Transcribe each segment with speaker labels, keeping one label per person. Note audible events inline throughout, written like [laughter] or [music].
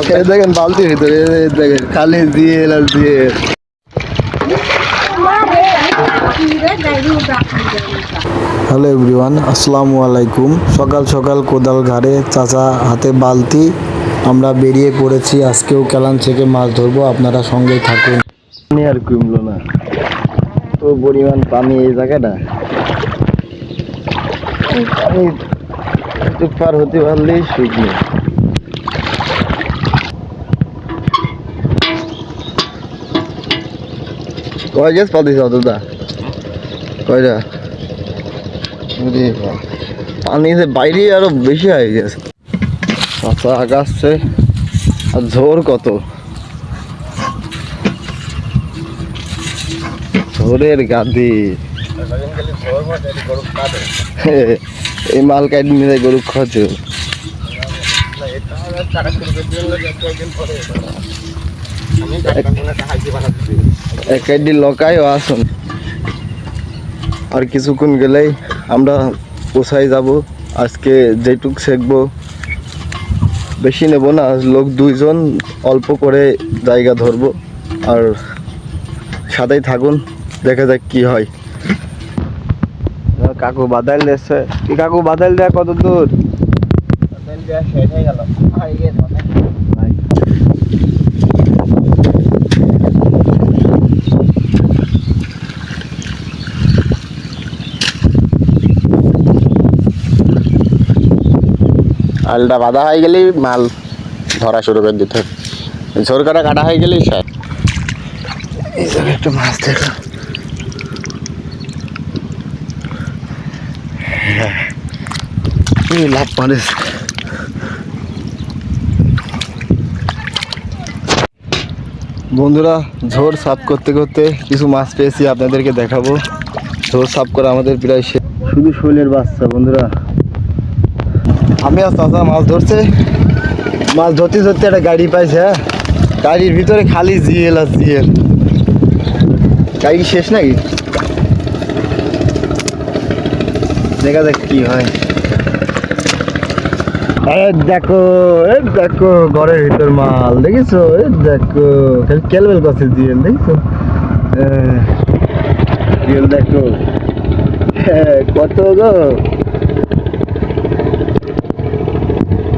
Speaker 1: এই দেখেন বালতির ভিতরে দেখেন খালি দিয়ে দিয়ে হ্যালো এভরিওয়ান আসসালামু আলাইকুম। সকাল সকাল কোদাল ঘাড়ে চাচা হাতে বালতি। আমরা বেরিয়ে পড়েছি আজকেও কেলান থেকে মাছ ধরবো আপনারা সঙ্গে থাকুন। আর কমলো না। তো পরিমাণ পানি এই জায়গাটা। পানি পার হতে পারলেই শুকনো কয় গেছ পাতিস অতটা কয়টা? ওরে বাবা। পানি যে বাইরে আরও বেশি হয়ে গেছে। কাঁচা আগাচ্ছে আর ঝোর কত? ঝোরের গাদি। [laughs] এই মাল কাটি নিয়ে গরু খাচ্ছে এক কাটি লকাইও আসুন। আর কিছুক্ষণ গেলেই আমরা পোষায় যাব। আজকে যেটুক শেখবো বেশি নেব না লোক দুইজন অল্প করে জায়গা ধরবো। আর সাথেই থাকুন দেখা যাক কি হয়। কাকু বাদাইল দিয়েছে। কি কাকু বাদাইল দেয়া কত দূর?
Speaker 2: আলটা বাঁধা হয়ে গেলেই মাল ধরা শুরু করে দিতে হবে। ঝোর কাটা কাটা হয়ে গেলেই শেষ।
Speaker 1: এই জায়গায় একটা মাছ দেখা। এই লাভ মারিস বন্ধুরা ঝোর সাফ করতে করতে কিছু মাছ পেয়েছি আপনাদেরকে দেখাবো। ঝোর সাফ করা আমাদের প্রায়। শুধু শৈলের বাচ্চা বন্ধুরা। আমি আর চাচা মাছ ধরছে। মাছ ধরতে ধরতে একটা গাড়ি পাইছে হ্যাঁ। গাড়ির ভিতরে খালি জিএল আর জিএল। গাড়ি শেষ নাকি? দেখা যাক কি হয়। দেখো এ দেখো ঘরের ভিতর মাল দেখিছো? এ দেখো খালি কেলবেল করছে জিএল দেখিছো? জিএল দেখো। হ্যাঁ, কত গো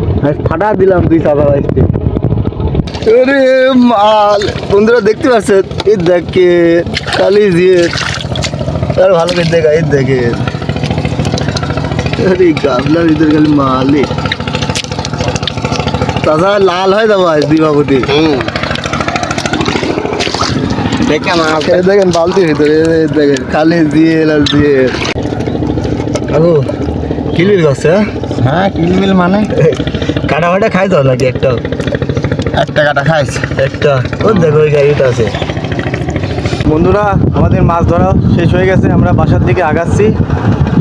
Speaker 1: আজ ফাটা দিলাম দুই চাপা বাইশটি আরে মাল বন্ধুরা দেখতে পাচ্ছেন? এই দেখে কালি দিয়ে আর ভালো করে দেখা এই দেখে। আরে গাবলার ভিতরে খালি মালে তাছাড়া লাল হয়ে যাব আজ দীপাবতি
Speaker 2: হুম। দেখে মাছ
Speaker 1: দেখেন বালতির ভিতরে দেখেন খালি দিয়ে আর দিয়ে কিলির গাছ হ্যাঁ?
Speaker 2: হ্যাঁ কিলমিল মানে? [laughs]
Speaker 1: কাটা ফাটা খাই তো নাকি একটা?
Speaker 2: একটা কাটা খাইছে।
Speaker 1: একটা। ও দেখো ওই গাড়িটা আছে? বন্ধুরা আমাদের মাছ ধরা শেষ হয়ে গেছে আমরা বাসার দিকে আগাচ্ছি।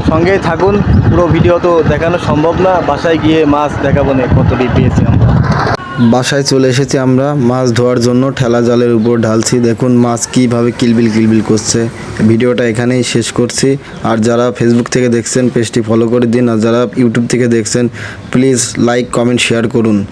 Speaker 1: সঙ্গেই থাকুন পুরো ভিডিও তো দেখানো সম্ভব না বাসায় গিয়ে মাছ দেখাবো না কত পেয়েছি আমরা। বাসায় চলে এসেছি আমরা। মাছ ধোয়ার জন্য ঠেলা জালের উপর ঢালছি। দেখুন মাছ কীভাবে কিলবিল কিলবিল করছে। ভিডিওটা এখানেই শেষ করছি। আর যারা ফেসবুক থেকে দেখছেন, পেজটি ফলো করে দিন। আর যারা ইউটিউব থেকে দেখছেন প্লিজ লাইক কমেন্ট শেয়ার করুন।